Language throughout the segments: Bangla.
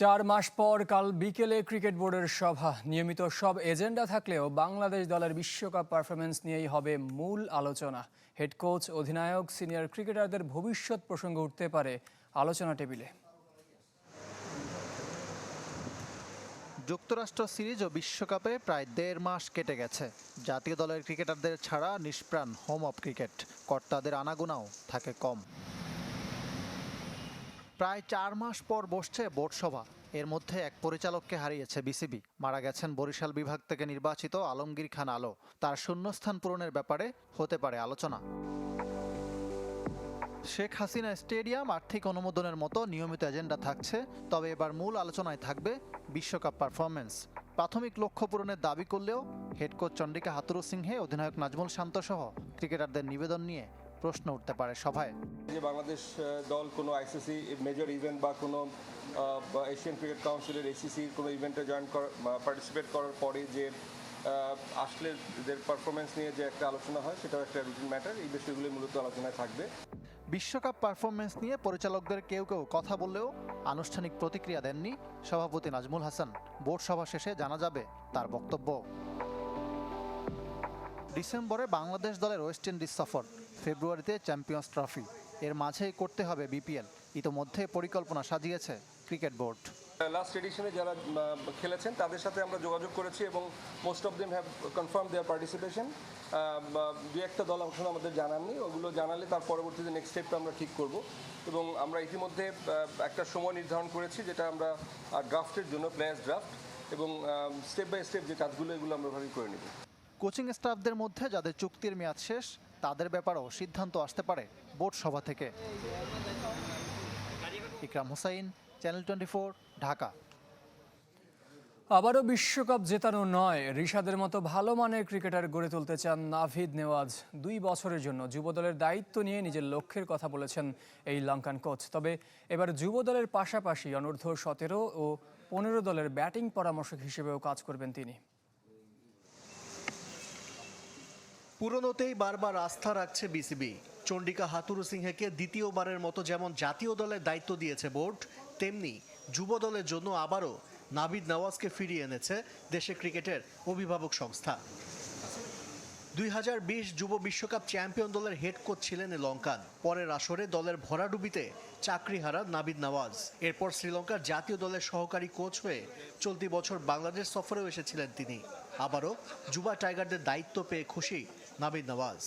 চার মাস পর কাল বিকেলে ক্রিকেট বোর্ডের সভা। নিয়মিত সব এজেন্ডা থাকলেও বাংলাদেশ দলের বিশ্বকাপ পারফরমেন্স নিয়েই হবে মূল আলোচনা। হেড কোচ, অধিনায়ক, সিনিয়র ক্রিকেটারদের ভবিষ্যৎ প্রসঙ্গ উঠতে পারে আলোচনা টেবিলে। যুক্তরাষ্ট্র সিরিজ ও বিশ্বকাপে প্রায় দেড় মাস কেটে গেছে। জাতীয় দলের ক্রিকেটারদের ছাড়া নিষ্প্রাণ হোম অফ ক্রিকেট। কর্তাদের আনাগোনাও থাকে কম। প্রায় চার মাস পর বসছে বোর্ড সভা এর মধ্যে এক পরিচালককে হারিয়েছে বিসিবি। মারা গেছেন বরিশাল বিভাগ থেকে নির্বাচিত আলমগীর খান আলো। তার শূন্যস্থান পূরণের ব্যাপারে হতে পারে আলোচনা। শেখ হাসিনা স্টেডিয়াম আর্থিক অনুমোদনের মতো নিয়মিত এজেন্ডা থাকছে, তবে এবার মূল আলোচনায় থাকবে বিশ্বকাপ পারফরমেন্স প্রাথমিক লক্ষ্য পূরণের দাবি করলেও হেড কোচ চন্ডিকা হাতুরু সিংহে অধিনায়ক নাজমুল শান্ত সহ ক্রিকেটারদের নিবেদন নিয়ে প্রশ্ন উঠতে পারে সভায়। যে বাংলাদেশ দল কোনো আইসিসি মেজর ইভেন্ট বা কোনো এশিয়ান ক্রিকেট কাউন্সিলের এসিসি কোনো ইভেন্টে জয়েন পার্টিসিপেট করার পরে যে আসলে এদের পারফরমেন্স নিয়ে যে একটা আলোচনা হয় সেটাও একটা রুটিন ম্যাটার এই বিষয়গুলি মূলত আলোচনায় থাকবে। বিশ্বকাপ পারফরমেন্স নিয়ে পরিচালকদের কেউ কেউ কথা বললেও আনুষ্ঠানিক প্রতিক্রিয়া দেননি সভাপতি নাজমুল হাসান। বোর্ড সভা শেষে জানা যাবে তার বক্তব্য। ডিসেম্বরে বাংলাদেশ দলের ওয়েস্ট ইন্ডিজ সফর। ফেব্রুয়ারিতে চ্যাম্পিয়ন্স ট্রফি। এর মাঝেই করতে হবে বিপিএল। ইতোমধ্যে পরিকল্পনা সাজিয়েছে ক্রিকেট বোর্ড। লাস্ট এডিশনে যারা খেলেছেন তাদের সাথে আমরা যোগাযোগ করেছি এবং most of them have confirm their participation দু একটা দল অংশ আমাদের জানাননি ওগুলো জানালে তার পরবর্তীতে নেক্সট স্টেপটা আমরা ঠিক করব। এবং আমরা ইতিমধ্যে একটা সময় নির্ধারণ করেছি যেটা আমরা ড্রাফটের জন্য প্লেয়ার্স ড্রাফট এবং স্টেপ বাই স্টেপ যে কাজগুলো এগুলো আমরা ভাবে করে নেব। কোচিং স্টাফদের মধ্যে যাদের চুক্তির মেয়াদ শেষ তাদের ব্যাপারেও সিদ্ধান্ত আসতে পারে বোর্ড সভা থেকে। Ikram Hossain, channel twenty Dhaka. আবারও বিশ্বকাপ জেতানো নয় ঋষাদের মতো ভালো মানের ক্রিকেটার গড়ে তুলতে চান নাভিদ নেওয়াজ। দুই বছরের জন্য যুবদলের দায়িত্ব নিয়ে নিজের লক্ষ্যের কথা বলেছেন এই লঙ্কান কোচ। তবে এবার যুবদলের পাশাপাশি অনূর্ধ্ব সতেরো ও পনেরো দলের ব্যাটিং পরামর্শক হিসেবেও কাজ করবেন তিনি। পুরনোতেই বারবার আস্থা রাখছে বিসিবি। চন্ডিকা হাতুরু সিংহেকে দ্বিতীয়বারের মতো যেমন জাতীয় দলের দায়িত্ব দিয়েছে বোর্ড, তেমনি যুব দলের জন্য আবারও নাবিদ নওয়াজকে ফিরিয়ে এনেছে দেশে ক্রিকেটের অভিভাবক সংস্থা। দুই হাজার বিশ যুব বিশ্বকাপ চ্যাম্পিয়ন দলের হেড কোচ ছিলেন লঙ্কান। পরের আসরে দলের ভরাডুবিতে চাকরি হারান নাবিদ নওয়াজ। এরপর শ্রীলঙ্কার জাতীয় দলের সহকারী কোচ হয়ে চলতি বছর বাংলাদেশ সফরেও এসেছিলেন তিনি। আবারও যুবা টাইগারদের দায়িত্ব পেয়ে খুশি Nabid Nawaz.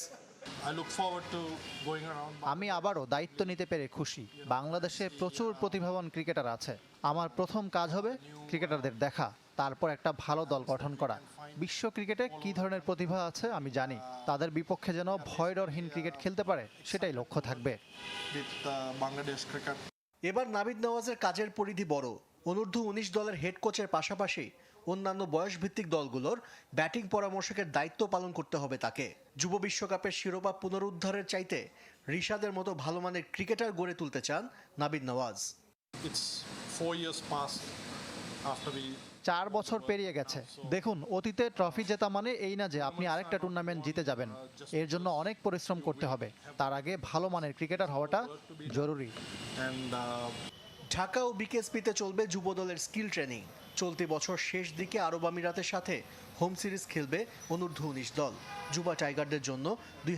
I look forward to going around. আমি আবারও দায়িত্ব নিতে পেরে খুশি। বাংলাদেশে প্রচুর প্রতিভাবান ক্রিকেটার আছে। আমার প্রথম কাজ হবে ক্রিকেটারদের দেখা তারপর একটা ভালো দল গঠন করা। বিশ্ব ক্রিকেটে কি ধরনের প্রতিভা আছে আমি জানি। তাদের বিপক্ষে যেন ভয়ডরহীন ক্রিকেট খেলতে পারে সেটাই লক্ষ্য থাকবে। Uh, এবার নাবিদ নওয়াজের কাজের পরিধি বড়। অনূর্ধ্ব উনিশ দলের হেড কোচের পাশাপাশি অন্যান্য বয়সভিত্তিক দলগুলোর ব্যাটিং পরামর্শকের দায়িত্ব পালন করতে হবে তাকে। যুব বিশ্বকাপের শিরোপা পুনরুদ্ধারের চাইতে রিশাদের মতো ভালো মানের ক্রিকেটার গড়ে তুলতে চান নাবিদ নওয়াজ। চার বছর পেরিয়ে গেছে। দেখুন অতীতে ট্রফি জেতা মানে এই না যে আপনি আরেকটা টুর্নামেন্ট জিতে যাবেন। এর জন্য অনেক পরিশ্রম করতে হবে। তার আগে ভালো মানের ক্রিকেটার হওয়াটা জরুরি। Uh, ঢাকা ও বিকেএসপিতে চলবে যুব দলের স্কিল ট্রেনিং। চলতি বছর শেষ দিকে আরব আমিরাতের সাথে হোম সিরিজ খেলবে অনূর্ধ্ব উনিশ দল। যুবা টাইগারদের জন্য দুই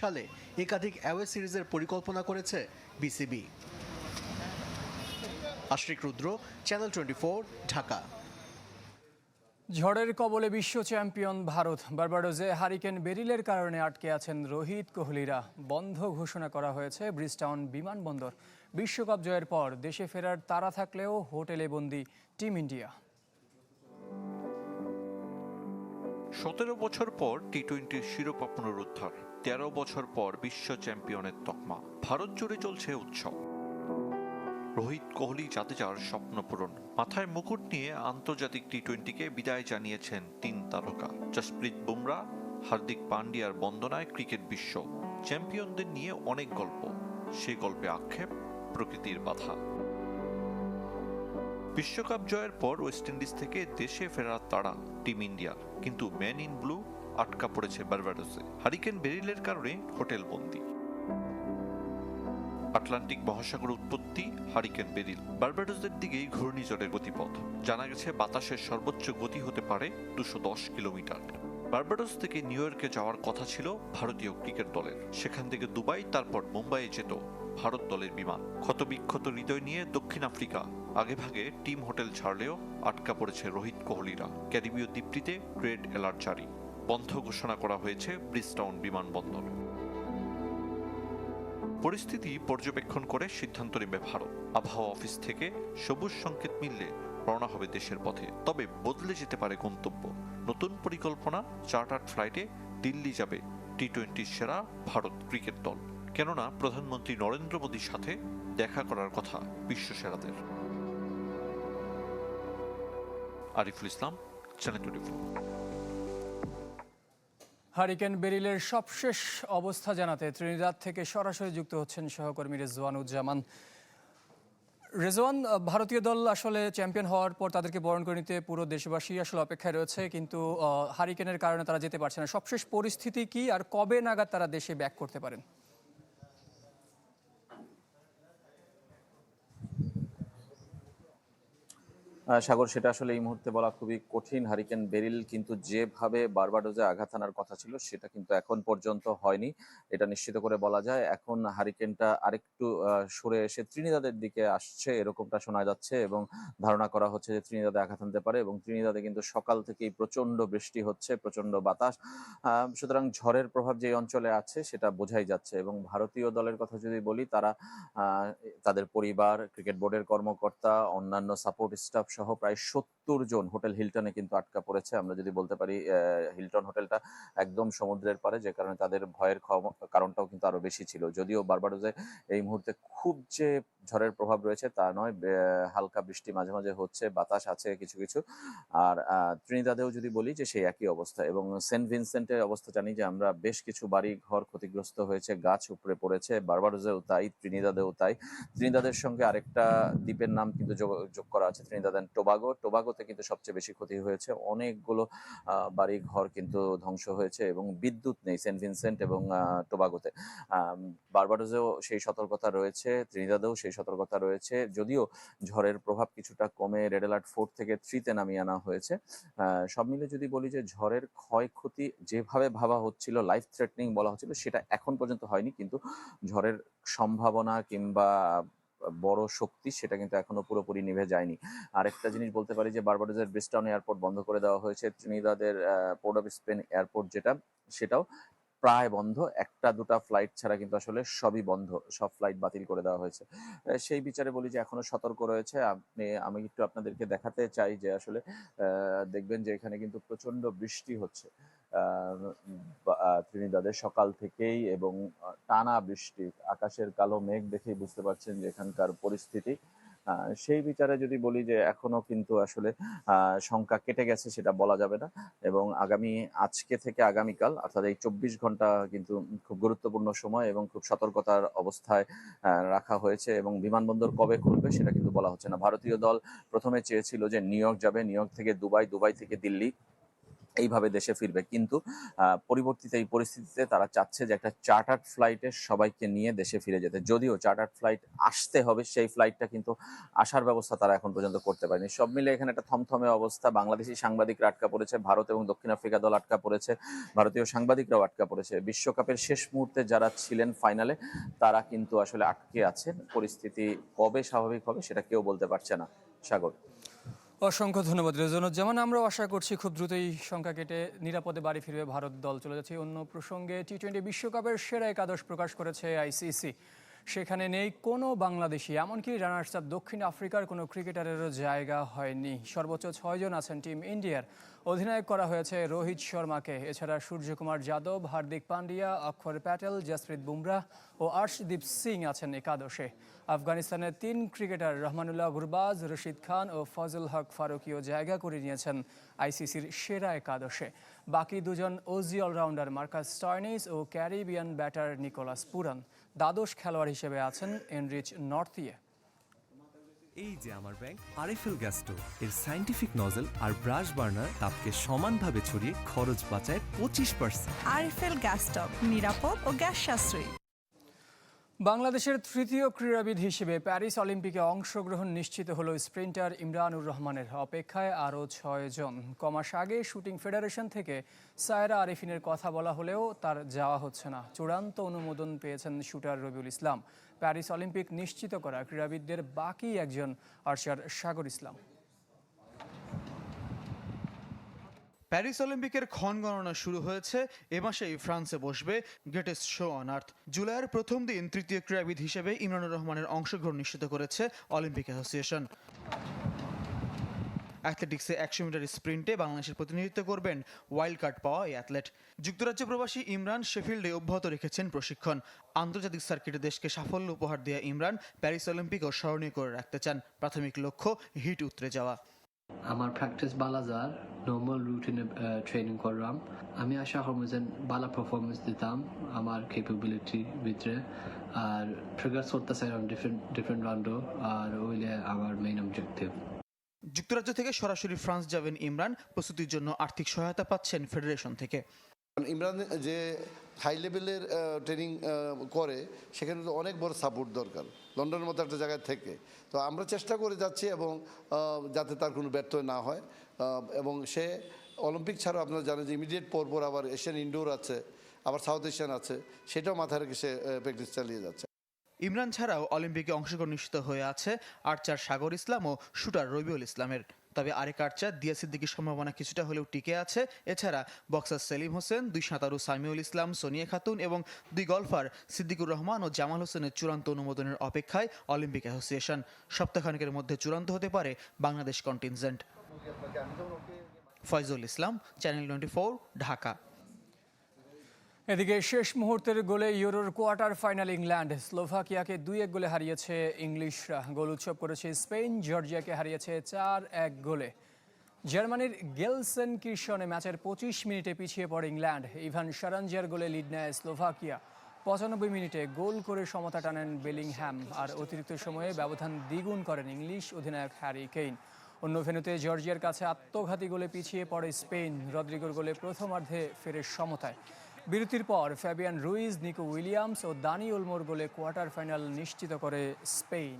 সালে একাধিক অ্যাওয়ে সিরিজের পরিকল্পনা করেছে BCB. Ashrik Rudra, channel twenty Dhaka. ঝড়ের কবলে বিশ্ব চ্যাম্পিয়ন ভারত। বার্বাডোজে হারিকেন বেরিলের কারণে আটকে আছেন রোহিত কোহলিরা। বন্ধ ঘোষণা করা হয়েছে ব্রিজটাউন বিমানবন্দর। বিশ্বকাপ জয়ের পর দেশে ফেরার তারা থাকলেও হোটেলে বন্দি টিম ইন্ডিয়া। সতেরো বছর পর টি টোয়েন্টির শিরোপা পুনরুদ্ধার, তেরো বছর পর বিশ্ব চ্যাম্পিয়নের তকমা, ভারত জুড়ে চলছে উৎসব। রোহিত কোহলি জাদেজার স্বপ্ন পূরণ, মাথায় মুকুট নিয়ে আন্তর্জাতিক টি টোয়েন্টিকে বিদায় জানিয়েছেন তিন তারকা, জসপ্রীত বুমরা, হার্দিক পান্ডিয়ার বন্দনায় ক্রিকেট বিশ্ব, চ্যাম্পিয়নদের নিয়ে অনেক গল্প, সে গল্পে আক্ষেপ প্রকৃতির বাধা। বিশ্বকাপ জয়ের পর ওয়েস্ট ইন্ডিজ থেকে দেশে ফেরার তাড়া টিম ইন্ডিয়ার কিন্তু ম্যান ইন ব্লু আটকা পড়েছে বার্বাডোসে। হারিকেন বেরিলের কারণে হোটেল বন্দি। আটলান্টিক মহাসাগর উৎপত্তি, হারিকেন বেরিল। বার্বাডোসের দিকেই ঘূর্ণিঝড়ের গতিপথ। জানা গেছে, বাতাসের সর্বোচ্চ গতি হতে পারে দুশো দশ কিলোমিটার। বার্বাডোস থেকে নিউ ইয়র্কে যাওয়ার কথা ছিল ভারতীয় ক্রিকেট দলের। সেখান থেকে দুবাই, তারপর মুম্বাইয়ে যেত ভারত দলের বিমান। ক্ষতবিক্ষত হৃদয় নিয়ে দক্ষিণ আফ্রিকা। আগেভাগে টিম হোটেল ছাড়লেও আটকা পড়েছে রোহিত কোহলিরা। ক্যারিবীয় দ্বীপটিতে রেড অ্যালার্ট জারি। বন্ধ ঘোষণা করা হয়েছে ব্রিস্টাউন বিমানবন্দর। পরিস্থিতি পর্যবেক্ষণ করে সিদ্ধান্ত নেবে ভারত। আবহাওয়া অফিস থেকে সবুজ সংকেত মিললে রওনা হবে দেশের পথে। তবে বদলে যেতে পারে গন্তব্য। নতুন পরিকল্পনা, চার্টার্ড ফ্লাইটে দিল্লি যাবে টি টোয়েন্টির সেরা ভারত ক্রিকেট দল। কেননা প্রধানমন্ত্রী নরেন্দ্র মোদীর সাথে দেখা করার কথা বিশ্ব সেরাদের। আরিফুল ইসলাম হারিকেন বেরিলের সবশেষ অবস্থা জানাতে ত্রিনিদাদ থেকে সরাসরি যুক্ত হচ্ছেন সহকর্মী রেজওয়ানুজ্জামান। রেজওয়ান, ভারতীয় দল আসলে চ্যাম্পিয়ন হওয়ার পর তাদেরকে বরণ করে নিতে পুরো দেশবাসী আসলে অপেক্ষায় রয়েছে, কিন্তু হারিকেনের কারণে তারা যেতে পারছে না। সবশেষ পরিস্থিতি কি আর কবে নাগাদ তারা দেশে ব্যাক করতে পারেন? সাগর, সেটা আসলে এই মুহূর্তে বলা খুবই কঠিন। হারিকেন বেরিল কিন্তু যেভাবে বারবাডোজে আঘাত আনার কথা ছিল, সেটা কিন্তু এখন পর্যন্ত হয়নি। এটা নিশ্চিত করে বলা যায়, এখন হারিকেনটা আরেকটু সরে এসে ত্রিনিদাদের দিকে আসছে, এরকমটা শোনা যাচ্ছে এবং ধারণা করা হচ্ছে যে ত্রিনিদাদে আঘাত আনতে পারে এবং ত্রিনিদাদে কিন্তু সকাল থেকেই প্রচণ্ড বৃষ্টি হচ্ছে প্রচণ্ড বাতাস। সুতরাং ঝড়ের প্রভাব যে অঞ্চলে আছে, সেটা বোঝাই যাচ্ছে এবং ভারতীয় দলের কথা যদি বলি, তারা তাদের পরিবার, ক্রিকেট বোর্ডের কর্মকর্তা, অন্যান্য সাপোর্ট স্টাফ সহ প্রায় সত্তর জন হোটেল হিলটনে কিন্তু আটকা পড়েছে। আমরা যদি বলতে পারি হিলটন হোটেলটা একদম সমুদ্রের পারে যে কারণে তাদের ভয়ের কারণটাও কিন্তু আরও বেশি ছিল। যদিও বারবাডোজে এই মুহূর্তে খুব যে ঝড়ের প্রভাব রয়েছে তা নয় হালকা বৃষ্টি মাঝে মাঝে হচ্ছে, বাতাস আছে কিছু কিছু। আর ত্রিনিদাদেও যদি বলি যে সেই একই অবস্থা এবং সেন্ট ভিনসেন্টের অবস্থা জানি যে আমরা বেশ কিছু বাড়ি ঘর ক্ষতিগ্রস্ত হয়েছে, গাছ উপরে পড়েছে বারবাডোজেও তাই, ত্রিনিদাদেও তাই। ত্রিনিদাদের সঙ্গে আরেকটা দ্বীপের নাম কিন্তু যোগ করা আছে, ত্রিনিদাদ অ্যান্ড টোবাগো। টোবাগোতে কিন্তু সবচেয়ে বেশি ক্ষতি হয়েছে। অনেকগুলো বাড়ি ঘর কিন্তু ধ্বংস হয়েছে এবং বিদ্যুৎ নেই সেন্ট ভিনসেন্ট এবং টোবাগোতে। বারবাডোজেও সেই সতর্কতা রয়েছে, ত্রিনিদাদেও সেই সতর্কতা রয়েছে। যদিও ঝড়ের প্রভাব কিছুটা কমে রেড অ্যালার্ট ফোর থেকে থ্রিতে নামিয়ে আনা হয়েছে। সব মিলে যদি বলি যে ঝড়ের ক্ষয়ক্ষতি যেভাবে ভাবা হচ্ছিল লাইফ থ্রেটনিং বলা হচ্ছিল, সেটা এখন পর্যন্ত হয়নি। কিন্তু ঝড়ের সম্ভাবনা কিংবা বড় শক্তি সেটা কিন্তু এখনও পুরোপুরি নিভে যায়নি। আরেকটা জিনিস বলতে পারি যে বারবাডোজের ব্রিস্টাউন এয়ারপোর্ট বন্ধ করে দেওয়া হয়েছে। ত্রিনিদাদের পোর্ট অফ স্পেন এয়ারপোর্ট যেটা, সেটাও প্রায় বন্ধ। একটা দুটা ফ্লাইট ছাড়া কিন্তু আসলে সবই বন্ধ। সব ফ্লাইট বাতিল করে দেওয়া হয়েছে। সেই বিচারে বলি যে, এখনও সতর্ক রয়েছে। আপনি, আমি একটু আপনাদেরকে দেখাতে চাই যে, আসলে দেখবেন যে, এখানে কিন্তু প্রচণ্ড বৃষ্টি হচ্ছে। ত্রিনিদাদের সকাল থেকেই এবং টানা বৃষ্টি, আকাশের কালো মেঘ দেখেই বুঝতে পারছেন যে এখানকার পরিস্থিতি। সেই বিচারে যদি বলি যে এখনও কিন্তু আসলে শঙ্কা কেটে গেছে সেটা বলা যাবে না এবং আগামী, আজকে থেকে আগামীকাল, অর্থাৎ এই চব্বিশ ঘণ্টা কিন্তু খুব গুরুত্বপূর্ণ সময় এবং খুব সতর্কতার অবস্থায় রাখা হয়েছে এবং বিমানবন্দর কবে খুলবে সেটা কিন্তু বলা হচ্ছে না। ভারতীয় দল প্রথমে চেয়েছিল যে নিউ ইয়র্ক যাবে, নিউ ইয়র্ক থেকে দুবাই দুবাই থেকে দিল্লি। এইভাবে দেশে ফিরবে। কিন্তু পরিবর্তিত এই পরিস্থিতিতে তারা চাচ্ছে যে একটা চার্টার্ড ফ্লাইটে সবাইকে নিয়ে দেশে ফিরে যেতে। যদিও চার্টার্ড ফ্লাইট আসতে হবে, সেই ফ্লাইটটা কিন্তু আসার ব্যবস্থা তারা এখন পর্যন্ত করতে পারেনি। সব মিলে এখানে একটা থমথমে অবস্থা। বাংলাদেশি সাংবাদিকরা আটকা পড়েছে, ভারত এবং দক্ষিণ আফ্রিকা দল আটকা পড়েছে, ভারতীয় সাংবাদিকরাও আটকা পড়েছে। বিশ্বকাপের শেষ মুহূর্তে যারা ছিলেন ফাইনালে, তারা কিন্তু আসলে আটকে আছেন। পরিস্থিতি কবে স্বাভাবিক হবে সেটা কেউ বলতে পারছে না। সাগর। অসংখ্য ধন্যবাদ রেজনুজ্জামান আমরা আশা করছি খুব দ্রুতই সংখ্যা কেটে নিরাপদে বাড়ি ফিরবে ভারত দল চলে যাচ্ছে। অন্য প্রসঙ্গে টি টোয়েন্টি বিশ্বকাপের সেরা একাদশ প্রকাশ করেছে আইসিসি সেখানে নেই কোনো বাংলাদেশি, এমনকি রানার্স আপ দক্ষিণ আফ্রিকার কোনো ক্রিকেটারেরও জায়গা হয়নি। সর্বোচ্চ ছয়জন আছেন টিম ইন্ডিয়ার। অধিনায়ক করা হয়েছে রোহিত শর্মাকে। এছাড়া সূর্যকুমার যাদব, হার্দিক পান্ডিয়া, অক্ষর প্যাটেল, জসপ্রীত বুমরাহ ও আর্শদীপ সিং আছেন একাদশে। আফগানিস্তানের তিন ক্রিকেটার, রহমানুল্লাহ গুরবাজ, রশিদ খান ও ফজল হক ফারুকিও জায়গা করে নিয়েছেন আইসিসির সেরা একাদশে। বাকি দুজন ওজি অলরাউন্ডার মার্কাস স্টয়নিস ও ক্যারিবিয়ান ব্যাটার নিকোলাস পুরান। দ্বাদশ খেলোয়াড় হিসেবে আছেন এনরিচ নর্থিয়ে। এই যে আমার ব্যাংক আরএফএল গ্যাস্টো এর সাইন্টিফিক নজল আর ব্রাশ বার্নার তাপকে সমানভাবে ছড়িয়ে খরচ বাঁচায় পঁচিশ পার্সেন্ট। আরএফএল গ্যাস স্টোভ নিরাপদ ও গ্যাস সাশ্রয়ী। বাংলাদেশের তৃতীয় ক্রীড়াবিদ হিসেবে প্যারিস অলিম্পিকে অংশগ্রহণ নিশ্চিত হলো স্প্রিন্টার ইমরানুর রহমানের। অপেক্ষায় আরও ছয়জন কমাস আগে শুটিং ফেডারেশন থেকে সায়রা আরিফিনের কথা বলা হলেও তার যাওয়া হচ্ছে না। চূড়ান্ত অনুমোদন পেয়েছেন shooter Rabiul Islam. Paris Olympic নিশ্চিত করা ক্রীড়াবিদদের বাকি একজন আর্শার সাগর ইসলাম। প্যারিস অলিম্পিকের ক্ষণ গণনা শুরু হয়েছে। এ মাসেই ফ্রান্সে বসবে গ্রেটেস্ট শো অন আর্থ জুলাইয়ের প্রথম দিন তৃতীয় ক্রীড়াবিদ হিসেবে ইমরানুর রহমানের অংশগ্রহণ নিশ্চিত করেছে অলিম্পিক অ্যাসোসিয়েশন। অ্যাথলেটিক্সে একশো মিটার স্প্রিন্টে বাংলাদেশের প্রতিনিধিত্ব করবেন ওয়াইল্ড কার্ড পাওয়া এই অ্যাথলেট। যুক্তরাজ্য প্রবাসী ইমরান শেফিল্ডে অব্যাহত রেখেছেন প্রশিক্ষণ। আন্তর্জাতিক সার্কিটে দেশকে সাফল্য উপহার দেওয়া ইমরান প্যারিস অলিম্পিকও স্মরণীয় করে রাখতে চান। প্রাথমিক লক্ষ্য, হিট উতরে যাওয়া। আমার প্র্যাকটিস বালা যার নর্মাল রুটিনে ট্রেনিং করলাম আমি আশা করব যে ভালো পারফরমেন্স দিতাম, আমার ক্যাপেবিলিটি ভিতরে। আর প্রোগ্রেস করতে চাইলাম ডিফারেন্ট ডিফারেন্ট রাউন্ডও আর ওইলে আমার মেইন অবজেক্টিভ যুক্তরাজ্য থেকে সরাসরি ফ্রান্স যাবেন ইমরান। প্রস্তুতির জন্য আর্থিক সহায়তা পাচ্ছেন ফেডারেশন থেকে। ইমরান যে হাই লেভেলের ট্রেনিং করে, সেখানে তো অনেক বড় সাপোর্ট দরকার। লন্ডনের মতো একটা জায়গায় থেকে। তো আমরা চেষ্টা করে যাচ্ছি এবং যাতে তার কোনো ব্যর্থ না হয়। এবং সে অলিম্পিক ছাড়াও আপনারা জানেন যে ইমিডিয়েট পরপর আবার এশিয়ান ইনডোর আছে, আবার সাউথ এশিয়ান আছে, সেটাও মাথায় রেখে সে প্র্যাকটিস চালিয়ে যাচ্ছে। ইমরান ছাড়াও অলিম্পিকে অংশগ্রহণ নিশ্চিত হয়ে আছে আর্চার সাগর ইসলাম ও শুটার রবিউল ইসলামের। তবে আরেক আর্চার দিয়া সিদ্দিকির সম্ভাবনা কিছুটা হলেও টিকে আছে। এছাড়া বক্সার সেলিম হোসেন, দুই সাঁতারু সামিউল ইসলাম, সোনিয়া খাতুন এবং দুই গলফার সিদ্দিকুর রহমান ও জামাল হোসেনের চূড়ান্ত অনুমোদনের অপেক্ষায় অলিম্পিক অ্যাসোসিয়েশন। সপ্তাহখানেকের মধ্যে চূড়ান্ত হতে পারে Bangladesh contingent. Foyzul Islam, channel twenty Dhaka. এদিকে শেষ মুহূর্তের গোলে ইউরোর কোয়ার্টার ফাইনাল ইংল্যান্ড স্লোভাকিয়াকে দুই এক গোলে হারিয়েছে ইংলিশরা। গোল উৎসব করেছে স্পেন, জর্জিয়াকে হারিয়েছে চার এক গোলে। জার্মানির গেলসেন কির্শনে ম্যাচের পঁচিশ মিনিটে পিছিয়ে পড়ে ইংল্যান্ড। ইভান সারাঞ্জিয়ার গোলে লিড নেয় স্লোভাকিয়া। পঁচানব্বই মিনিটে গোল করে সমতা টানেন বেলিংহ্যাম আর অতিরিক্ত সময়ে ব্যবধান দ্বিগুণ করেন ইংলিশ অধিনায়ক হ্যারি কেইন। অন্য ভেনুতে জর্জিয়ার কাছে আত্মঘাতী গোলে পিছিয়ে পড়ে স্পেন। রদ্রিগোর গোলে প্রথমার্ধে ফেরে সমতায়। বিরতির পর ফ্যাবিয়ান রুইজ, নিকো উইলিয়ামস ও দানি ওলমোর গোলে কোয়ার্টার ফাইনাল নিশ্চিত করে স্পেন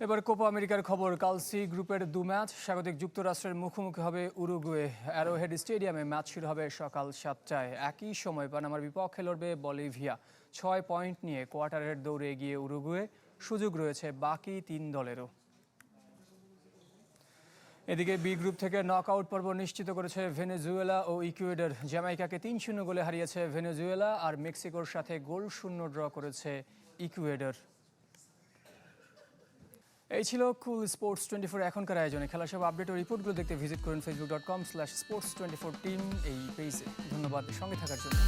এবার কোপা আমেরিকার খবর কাল সি গ্রুপের দু ম্যাচ, স্বাগতিক যুক্তরাষ্ট্রের মুখোমুখি হবে উরুগুয়ে। অ্যারোহেড স্টেডিয়ামে ম্যাচ শুরু হবে সকাল সাতটায়। একই সময় পানামার বিপক্ষে লড়বে বলিভিয়া। ছয় পয়েন্ট নিয়ে কোয়ার্টারের দৌড়ে এগিয়ে উরুগুয়ে। সুযোগ রয়েছে বাকি তিন দলেরও। এদিকে বি গ্রুপ থেকে নকআউট পর্ব নিশ্চিত করেছে ভেনেজুয়েলা ও ইকুয়েডর। জ্যামাইকাকে তিন শূন্য গোলে হারিয়েছে ভেনেজুয়েলা আর মেক্সিকোর সাথে গোল শূন্য ড্র করেছে ইকুয়েডর। এই ছিল কুল স্পোর্টস টোয়েন্টি ফোর এখনকার আয়োজনে। খেলা সব আপডেট ও রিপোর্টগুলো দেখতে ভিজিট করুন Facebook dot com slash sports twenty four team এই পেজে। ধন্যবাদ, সঙ্গে থাকার জন্য।